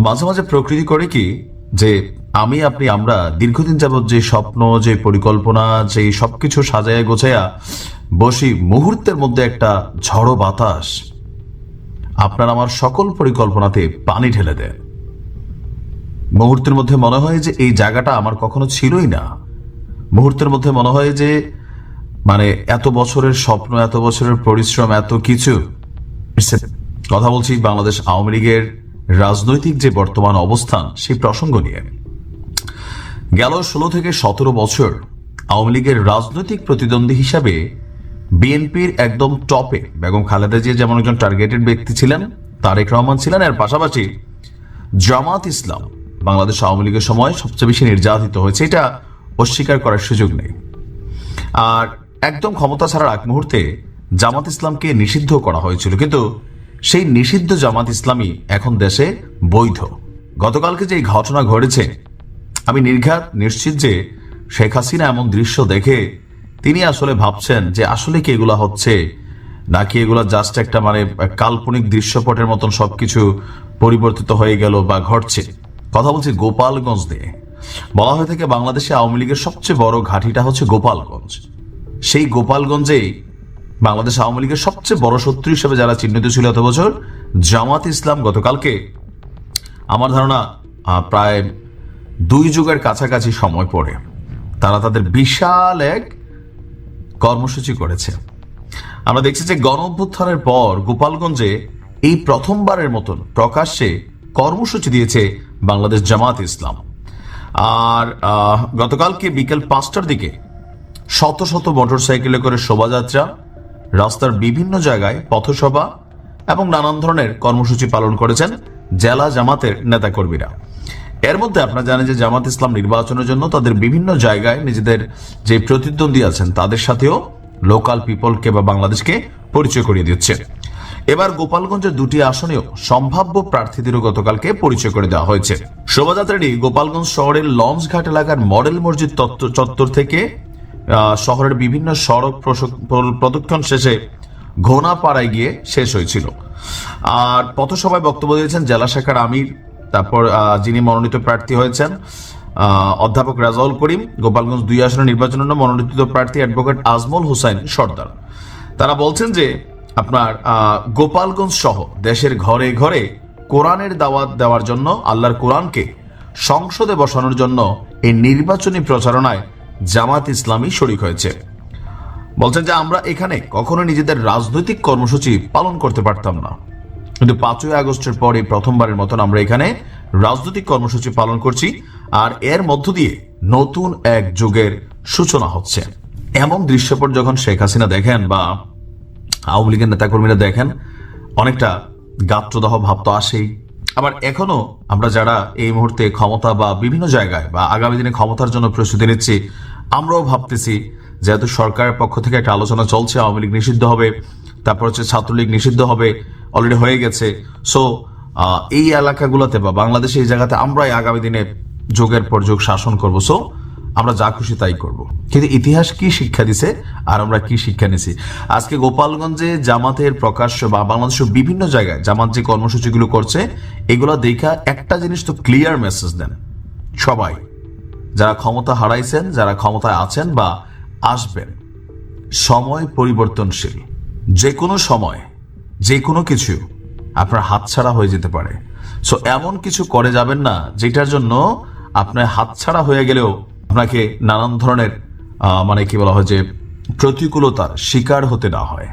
মাঝে মাঝে প্রকৃতি করে কি যে আমি, আপনি, আমরা দীর্ঘদিন যাবৎ যে স্বপ্ন, যে পরিকল্পনা, যে সবকিছু সাজায়া গোছায়া বসি মুহূর্তের মধ্যে একটা ঝড়ো বাতাস আপনার আমার সকল পরিকল্পনাতে পানি ঢেলে দেয়। মুহূর্তের মধ্যে মনে হয় যে এই জায়গাটা আমার কখনো ছিলই না। মুহূর্তের মধ্যে মনে হয় যে মানে এত বছরের স্বপ্ন, এত বছরের পরিশ্রম, এত কিছু। কথা বলছি বাংলাদেশ আওয়ামী লীগের রাজনৈতিক যে বর্তমান অবস্থান, সেই প্রসঙ্গ নিয়ে। গেল ষোলো থেকে সতেরো বছর আওয়ামী লীগের রাজনৈতিক প্রতিদ্বন্দ্বী হিসাবে বিএনপির একদম টপে বেগম খালেদা জিয়া যেমন একজন টার্গেটেড ব্যক্তি ছিলেন, তারেক রহমান ছিলেন, এর পাশাপাশি জামাত ইসলাম বাংলাদেশ আওয়ামী লীগের সময় সবচেয়ে বেশি নির্যাতিত হয়েছে, এটা অস্বীকার করার সুযোগ নেই। আর একদম ক্ষমতা ছাড়ার এক মুহূর্তে জামাত ইসলামকে নিষিদ্ধ করা হয়েছিল, কিন্তু সেই নিষিদ্ধ জামাত ইসলামী এখন দেশে বৈধ। গতকালকে যে ঘটনা ঘটেছে, আমি নির্ঘাত নিশ্চিত যে শেখ হাসিনা এমন দৃশ্য দেখে তিনি আসলে ভাবছেন যে আসলে কি এগুলা হচ্ছে, নাকি এগুলা জাস্ট একটা মানে কাল্পনিক দৃশ্যপটের মতন সবকিছু পরিবর্তিত হয়ে গেল বা ঘটছে। কথা বলছি গোপালগঞ্জ দিয়ে। বলা হয়ে থাকে বাংলাদেশে আওয়ামী লীগের সবচেয়ে বড় ঘাঁটিটা হচ্ছে গোপালগঞ্জ। সেই গোপালগঞ্জেই বাংলাদেশ আওয়ামী লীগের সবচেয়ে বড় শত্রু হিসেবে যারা চিহ্নিত ছিল এত বছর, জামাত ইসলাম গতকালকে। আমার ধারণা প্রায় দুই যুগের কাছাকাছি সময় পড়ে। তারা তাদের বিশাল এক কর্মসূচি করেছে। আমরা দেখছি যে গণ অভ্যুত্থানের পর গোপালগঞ্জে এই প্রথমবারের মতন প্রকাশ্যে কর্মসূচি দিয়েছে বাংলাদেশ জামাত ইসলাম। আর গতকালকে বিকেল পাঁচটার দিকে শত শত মোটরসাইকেলে করে শোভাযাত্রা রাস্তার বিভিন্ন জায়গায় পথসভা এবং নানান ধরনের কর্মসূচি পালন করেছেন জেলা জামাতের নেতাকর্মীরা। এর মধ্যে আপনারা জানেন যে জামাত ইসলাম নির্বাচনের জন্য তাদের বিভিন্ন জায়গায় নিজেদের যে প্রতিদ্বন্দ্বী আছেন তাদের সাথেও লোকাল পিপলকে বা বাংলাদেশকে পরিচয় করিয়ে দিচ্ছে। এবার গোপালগঞ্জের দুটি আসনেও সম্ভাব্য প্রার্থীদেরও গতকালকে পরিচয় করে দেওয়া হয়েছে। শোভাযাত্রাটি গোপালগঞ্জ শহরের লঞ্চঘাট এলাকার মডেল মসজিদ চত্বর থেকে শহরের বিভিন্ন সড়ক প্রদক্ষিণ শেষে ঘোনাপাড়ায় গিয়ে শেষ হয়েছিল। আর পথসভায় বক্তব্য দিয়েছেন জেলা শাখার আমির, তারপর যিনি মনোনীত প্রার্থী হয়েছেন অধ্যাপক রাজাউল করিম, গোপালগঞ্জ দুই আসনের নির্বাচনের জন্য মনোনীত প্রার্থী অ্যাডভোকেট আজমল হোসাইন সর্দার। তারা বলছেন যে, আপনার গোপালগঞ্জ সহ দেশের ঘরে ঘরে কোরআনের দাওয়াত দেওয়ার জন্য, আল্লাহর কোরআনকে সংসদে বসানোর জন্য এই নির্বাচনী প্রচারণায় জামাত ইসলামী শরিক হয়েছে। বলছেন যে আমরা এখানে কখনো নিজেদের রাজনৈতিক কর্মসূচি পালন করতে পারতাম না। কিন্তু পাঁচই আগস্টের পরে প্রথমবারের মতন আমরা এখানে রাজনৈতিক কর্মসূচি পালন করছি আর এর মধ্য দিয়ে নতুন এক যুগের সূচনা হচ্ছে। এমন দৃশ্যপট যখন শেখ হাসিনা দেখেন বা আওয়ামী লীগের নেতাকর্মীরা দেখেন, অনেকটা গাত্রদাহ ভাব তো আসেই। আবার এখনও আমরা যারা এই মুহূর্তে ক্ষমতা বা বিভিন্ন জায়গায় বা আগামী দিনে ক্ষমতার জন্য প্রস্তুতি নিচ্ছি আমরাও ভাবতেছি যেহেতু সরকারের পক্ষ থেকে একটা আলোচনা চলছে, আওয়ামী লীগ নিষিদ্ধ হবে, তারপর হচ্ছে ছাত্রলীগ নিষিদ্ধ হবে অলরেডি হয়ে গেছে। সো এই এলাকাগুলোতে বা বাংলাদেশে এই জায়গাতে আমরাই আগামী দিনে যুগের পর যুগ শাসন করব। সো আমরা যা খুশি তাই করব। কিন্তু ইতিহাস কি শিক্ষা দিছে আর আমরা কি শিক্ষা নিছি? আজকে গোপালগঞ্জে জামাতের প্রকাশ্য বা বাংলাদেশের বিভিন্ন জায়গায় জামাত যে কর্মসূচিগুলো করছে, এগুলো দেখা একটা জিনিস তো ক্লিয়ার মেসেজ দেন। সবাই। যারা ক্ষমতা হারাইছেন, যারা ক্ষমতায় আছেন বা আসবেন, সময় পরিবর্তনশীল। যে কোনো সময় যে কোনো কিছু আপনার হাতছাড়া হয়ে যেতে পারে। সো এমন কিছু করে যাবেন না যেটার জন্য আপনার হাতছাড়া হয়ে গেলেও আপনাকে নানান ধরনের মানে কি বলা হয় যে প্রতিকূলতার শিকার হতে না হয়।